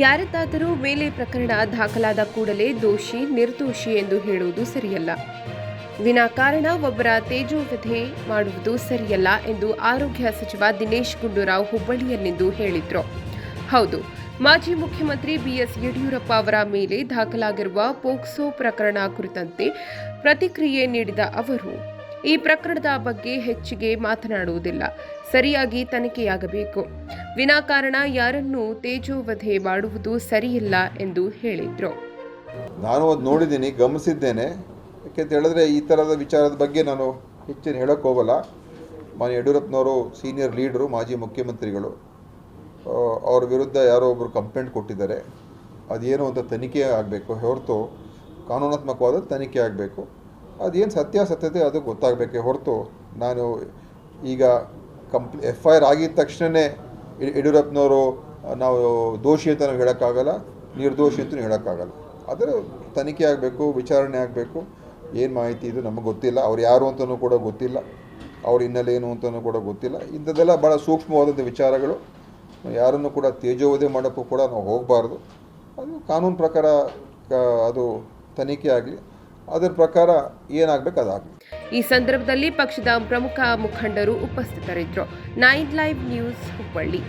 ಯಾರದ್ದಾದರೂ ಮೇಲೆ ಪ್ರಕರಣ ದಾಖಲಾದ ಕೂಡಲೇ ದೋಷಿ, ನಿರ್ದೋಷಿ ಎಂದು ಹೇಳುವುದು ಸರಿಯಲ್ಲ. ವಿನಾಕಾರಣ ಒಬ್ಬರ ತೇಜೋವಧೆ ಮಾಡುವುದು ಸರಿಯಲ್ಲ ಎಂದು ಆರೋಗ್ಯ ಸಚಿವ ದಿನೇಶ್ ಗುಂಡೂರಾವ್ ಹುಬ್ಬಳ್ಳಿಯಲ್ಲಿಂದು ಹೇಳಿದ್ರು. ಹೌದು, ಮಾಜಿ ಮುಖ್ಯಮಂತ್ರಿ ಬಿಎಸ್ ಯಡಿಯೂರಪ್ಪ ಅವರ ಮೇಲೆ ದಾಖಲಾಗಿರುವ ಪೋಕ್ಸೋ ಪ್ರಕರಣ ಕುರಿತಂತೆ ಪ್ರತಿಕ್ರಿಯೆ ನೀಡಿದ ಅವರು ಈ ಪ್ರಕರಣದ ಬಗ್ಗೆ ಹೆಚ್ಚಿಗೆ ಮಾತನಾಡುವುದಿಲ್ಲ. ಸರಿಯಾಗಿ ತನಿಖೆಯಾಗಬೇಕು. ವಿನಾಕಾರಣ ಯಾರನ್ನೂ ತೇಜೋವಧೆ ಮಾಡುವುದು ಸರಿಯಿಲ್ಲ ಎಂದು ಹೇಳಿದರು. ನಾನು ಅದು ನೋಡಿದ್ದೀನಿ, ಗಮನಿಸಿದ್ದೇನೆ. ಯಾಕೆಂತ ಹೇಳಿದ್ರೆ ಈ ಥರದ ವಿಚಾರದ ಬಗ್ಗೆ ನಾನು ಹೆಚ್ಚಿನ ಹೇಳೋಕ್ಕೆ ಹೋಗಲ್ಲ. ಮಾನ್ಯ ಯಡಿಯೂರಪ್ಪನವರು ಸೀನಿಯರ್ ಲೀಡರು, ಮಾಜಿ ಮುಖ್ಯಮಂತ್ರಿಗಳು. ಅವ್ರ ವಿರುದ್ಧ ಯಾರೋ ಒಬ್ಬರು ಕಂಪ್ಲೇಂಟ್ ಕೊಟ್ಟಿದ್ದಾರೆ. ಅದೇನು ಅಂತ ತನಿಖೆ ಆಗಬೇಕು ಹೊರತು ಕಾನೂನಾತ್ಮಕವಾದ ತನಿಖೆ ಆಗಬೇಕು. ಅದೇನು ಸತ್ಯಾಸತ್ಯತೆ ಅದು ಗೊತ್ತಾಗಬೇಕೇ ಹೊರತು ನಾನು ಈಗ ಕಂಪ್ಲಿ ಎಫ್ ಐ ಆರ್ ಆಗಿದ ತಕ್ಷಣವೇ ಯಡಿಯೂರಪ್ಪನವರು ನಾವು ದೋಷಿ ಅಂತ ನಾವು ಹೇಳೋಕ್ಕಾಗಲ್ಲ, ನಿರ್ದೋಷಿ ಅಂತಲೂ ಹೇಳೋಕ್ಕಾಗಲ್ಲ. ಅದರ ತನಿಖೆ ಆಗಬೇಕು, ವಿಚಾರಣೆ ಆಗಬೇಕು. ಏನು ಮಾಹಿತಿ ಇದು ನಮಗೆ ಗೊತ್ತಿಲ್ಲ. ಅವ್ರು ಯಾರು ಅಂತಲೂ ಕೂಡ ಗೊತ್ತಿಲ್ಲ. ಅವ್ರ ಹಿನ್ನೆಲೆ ಏನು ಅಂತಲೂ ಕೂಡ ಗೊತ್ತಿಲ್ಲ. ಇಂಥದ್ದೆಲ್ಲ ಭಾಳ ಸೂಕ್ಷ್ಮವಾದಂಥ ವಿಚಾರಗಳು. ಯಾರನ್ನು ಕೂಡ ತೇಜೋವಧೆ ಮಾಡೋಕ್ಕೂ ಕೂಡ ನಾವು ಹೋಗಬಾರ್ದು. ಅದು ಕಾನೂನು ಪ್ರಕಾರ ಅದು ತನಿಖೆ ಆಗಲಿ. ಅದರ ಪ್ರಕಾರ ಏನಾಗಬೇಕು ಅದಾಗಲಿ ಈ ಸಂದರ್ಭದಲ್ಲಿ ಪಕ್ಷದ ಪ್ರಮುಖ ಮುಖಂಡರು ಉಪಸ್ಥಿತರಿದ್ದರು. Nine live news Hubballi.